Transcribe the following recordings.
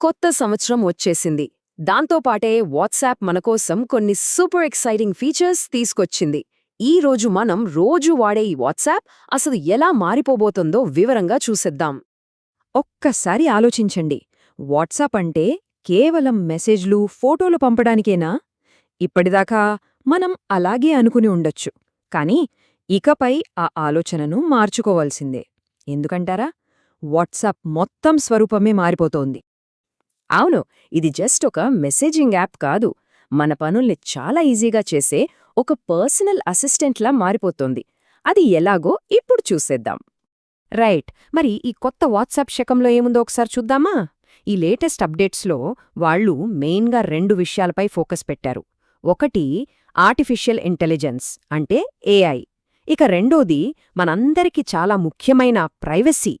కొత్త సంవత్సరం వచ్చేసింది. దాంతోపాటే వాట్సాప్ మనకోసం కొన్ని సూపర్ ఎక్సైటింగ్ ఫీచర్స్ తీసుకొచ్చింది. ఈ రోజు మనం రోజు వాడే ఈ వాట్సాప్ అసలు ఎలా మారిపోబోతుందో వివరంగా చూసేద్దాం. ఒక్కసారి ఆలోచించండి. వాట్సాప్ అంటే కేవలం మెసేజ్లు ఫోటోలు పంపడానికేనా? ఇప్పటిదాకా మనం అలాగే అనుకుని ఉండొచ్చు. కానీ ఇకపై ఆ ఆలోచనను మార్చుకోవాల్సిందే. ఎందుకంటారా? వాట్సాప్ మొత్తం స్వరూపమే మారిపోతోంది. అవును ఇది జస్ట్ ఒక మెసేజింగ్ యాప్ కాదు. మన పనుల్ని చాలా ఈజీగా చేసే ఒక పర్సనల్ అసిస్టెంట్లా మారిపోతోంది. అది ఎలాగో ఇప్పుడు చూసేద్దాం. రైట్ మరి ఈ కొత్త వాట్సాప్ శకంలో ఏముందో ఒకసారి చూద్దామా? ఈ లేటెస్ట్ అప్డేట్స్లో వాళ్ళు మెయిన్గా రెండు విషయాలపై ఫోకస్ పెట్టారు. ఒకటి ఆర్టిఫిషియల్ ఇంటెలిజెన్స్ అంటే ఏఐ. ఇక రెండోది మనందరికీ చాలా ముఖ్యమైన ప్రైవసీ.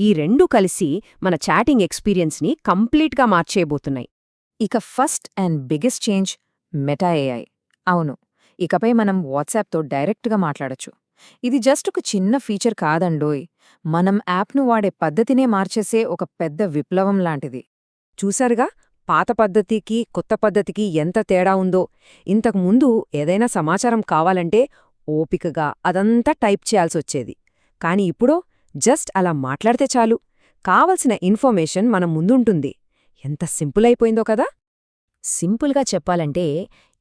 ఈ రెండు కలిసి మన చాటింగ్ ఎక్స్పీరియన్స్ని కంప్లీట్గా మార్చేయబోతున్నాయి. ఇక first and biggest change Meta AI. అవును ఇకపై మనం వాట్సాప్తో డైరెక్ట్గా మాట్లాడొచ్చు. ఇది జస్ట్ ఒక చిన్న ఫీచర్ కాదండోయ్. మనం యాప్ను వాడే పద్ధతినే మార్చేసే ఒక పెద్ద విప్లవం లాంటిది. చూశారుగా? పాత పద్ధతికి కొత్త పద్ధతికి ఎంత తేడా ఉందో. ఇంతకుముందు ఏదైనా సమాచారం కావాలంటే ఓపికగా అదంతా టైప్ చేయాల్సొచ్చేది. కాని ఇప్పుడో జస్ట్ అలా మాట్లాడితే చాలు. కావలసిన ఇన్ఫర్మేషన్ మన ముందుంటుంది. ఎంత సింపుల్ అయిపోయిందో కదా! సింపుల్గా చెప్పాలంటే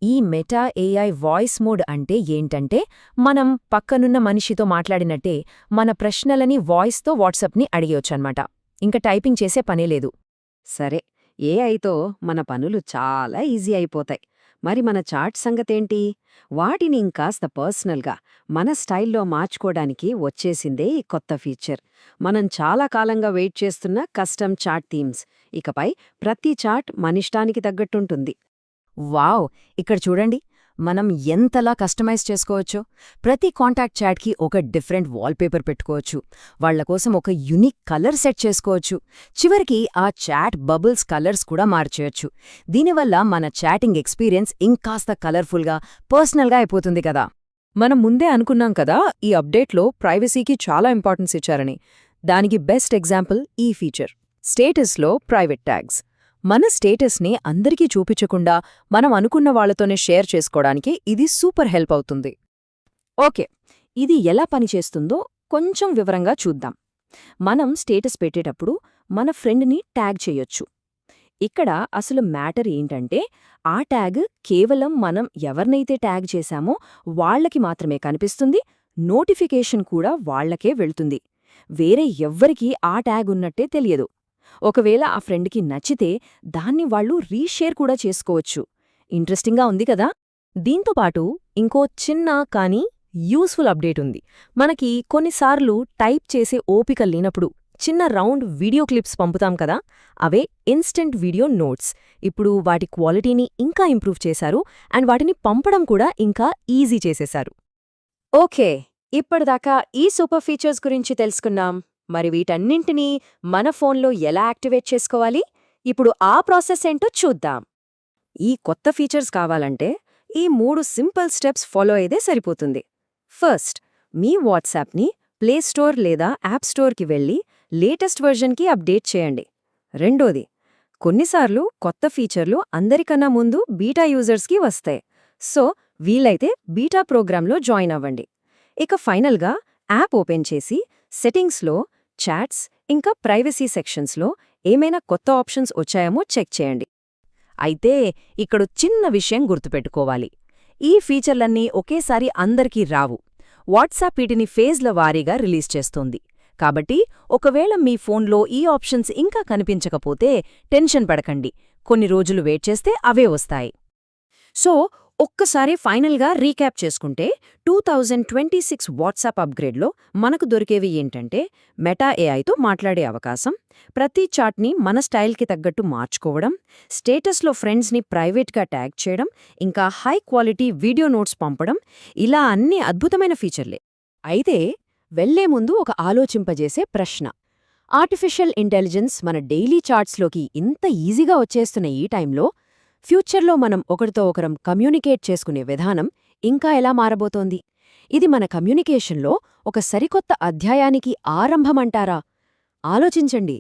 ఈ మెటా ఏఐ వాయిస్ మోడ్ అంటే ఏంటంటే మనం పక్కనున్న మనిషితో మాట్లాడినట్టే మన ప్రశ్నలని వాయిస్తో వాట్సాప్ని అడిగేయొచ్చన్నమాట ఇంకా టైపింగ్ చేసే పనే లేదు. సరే ఏఐతో మన పనులు చాలా ఈజీ అయిపోతాయి. మరి మన చాట్ సంగతేంటి? వాటిని ఇంకాస్త పర్సనల్గా మన స్టైల్లో మార్చుకోవడానికి వచ్చేసిందే ఈ కొత్త ఫీచర్. మనం చాలా కాలంగా వెయిట్ చేస్తున్న కస్టమ్ చాట్ థీమ్స్. ఇకపై ప్రతి చాట్ మనిష్టానికి తగ్గట్టుంటుంది. వావ్! ఇక్కడ చూడండి. మనం ఎంతలా కస్టమైజ్ చేసుకోవచ్చు ప్రతి కాంటాక్ట్ చాట్కి ఒక డిఫరెంట్ వాల్పేపర్ పెట్టుకోవచ్చు. వాళ్ళ కోసం ఒక యునిక్ కలర్ సెట్ చేసుకోవచ్చు. చివరికి ఆ చాట్ బబుల్స్ కలర్స్ కూడా మార్చేయొచ్చు. దీనివల్ల మన చాటింగ్ ఎక్స్పీరియన్స్ ఇంకాస్త కలర్ఫుల్గా పర్సనల్గా అయిపోతుంది కదా. మనం ముందే అనుకున్నాం కదా ఈ అప్డేట్లో ప్రైవసీకి చాలా ఇంపార్టెన్స్ ఇచ్చారని. దానికి బెస్ట్ ఎగ్జాంపుల్ ఈ ఫీచర్. స్టేటస్లో ప్రైవేట్ ట్యాగ్స్. మన స్టేటస్ని అందరికీ చూపించకుండా మనం అనుకున్న వాళ్ళతోనే షేర్ చేసుకోవడానికి ఇది సూపర్ హెల్ప్ అవుతుంది. ఓకే ఇది ఎలా పనిచేస్తుందో కొంచెం వివరంగా చూద్దాం. మనం స్టేటస్ పెట్టేటప్పుడు మన ఫ్రెండ్ని ట్యాగ్ చేయొచ్చు. ఇక్కడ అసలు మ్యాటర్ ఏంటంటే ఆ ట్యాగ్ కేవలం మనం ఎవరినైతే ట్యాగ్ చేశామో వాళ్ళకి మాత్రమే కనిపిస్తుంది నోటిఫికేషన్ కూడా వాళ్ళకే వెళ్తుంది. వేరే ఎవ్వరికీ ఆ ట్యాగ్ ఉన్నట్టే తెలియదు. ఒకవేళ ఆ ఫ్రెండ్కి నచ్చితే దాన్ని వాళ్ళు రీషేర్ కూడా చేసుకోవచ్చు. ఇంట్రెస్టింగ్గా ఉంది కదా? దీంతోపాటు ఇంకో చిన్న కానీ యూస్ఫుల్ అప్డేట్ ఉంది. మనకి కొన్నిసార్లు టైప్ చేసే ఓపిక లేనప్పుడు చిన్న రౌండ్ వీడియో క్లిప్స్ పంపుతాం కదా? అవే ఇన్స్టెంట్ వీడియో నోట్స్. ఇప్పుడు వాటి క్వాలిటీని ఇంకా ఇంప్రూవ్ చేశారు అండ్ వాటిని పంపడం కూడా ఇంకా ఈజీ చేసేశారు. ఓకే ఇప్పటిదాకా ఈ సూపర్ ఫీచర్స్ గురించి తెలుసుకున్నాం. మరి వీటన్నింటినీ మన ఫోన్లో ఎలా యాక్టివేట్ చేసుకోవాలి? ఇప్పుడు ఆ ప్రాసెస్ ఏంటో చూద్దాం. ఈ కొత్త ఫీచర్స్ కావాలంటే ఈ మూడు సింపుల్ స్టెప్స్ ఫాలో అయితే సరిపోతుంది. ఫస్ట్ మీ వాట్సాప్ని ప్లేస్టోర్ లేదా యాప్ స్టోర్కి వెళ్ళి లేటెస్ట్ వెర్షన్కి అప్డేట్ చేయండి. రెండోది కొన్నిసార్లు కొత్త ఫీచర్లు అందరికన్నా ముందు బీటా యూజర్స్కి వస్తాయి. సో వీలైతే బీటా ప్రోగ్రాంలో జాయిన్ అవ్వండి. ఇక ఫైనల్గా యాప్ ఓపెన్ చేసి సెట్టింగ్స్లో చాట్స్ ఇంకా ప్రైవసీ సెక్షన్స్లో ఏమైనా కొత్త ఆప్షన్స్ వచ్చాయేమో చెక్ చేయండి. అయితే ఇక్కడ చిన్న విషయం గుర్తుపెట్టుకోవాలి. ఈ ఫీచర్లన్నీ ఒకేసారి అందరికీ రావు. వాట్సాప్ వీటిని ఫేజ్ల వారీగా రిలీజ్ చేస్తోంది. కాబట్టి ఒకవేళ మీ ఫోన్లో ఈ ఆప్షన్స్ ఇంకా కనిపించకపోతే టెన్షన్ పడకండి. కొన్ని రోజులు వెయిట్ చేస్తే అవే వస్తాయి. సో ఒక్కసారి ఫైనల్గా రీక్యాప్ చేసుకుంటే two thousand twenty six WhatsApp అప్గ్రేడ్లో మనకు దొరికేవి ఏంటంటే మెటా ఏఐతో మాట్లాడే అవకాశం ప్రతి చాట్ని మన స్టైల్కి తగ్గట్టు మార్చుకోవడం స్టేటస్లో ఫ్రెండ్స్ని ప్రైవేట్గా ట్యాగ్ చేయడం ఇంకా హై క్వాలిటీ వీడియో నోట్స్ పంపడం ఇలా అన్ని అద్భుతమైన ఫీచర్లే. అయితే వెళ్ళే ముందు ఒక ఆలోచింపజేసే ప్రశ్న. ఆర్టిఫిషియల్ ఇంటెలిజెన్స్ మన డైలీ చార్ట్స్లోకి ఇంత ఈజీగా వచ్చేస్తున్న ఈ టైంలో ఫ్యూచర్లో మనం ఒకరితో ఒకరం కమ్యూనికేట్ చేసుకునే విధానం ఇంకా ఎలా మారబోతోంది? ఇది మన కమ్యూనికేషన్లో ఒక సరికొత్త అధ్యాయానికి ఆరంభమంటారా? ఆలోచించండి.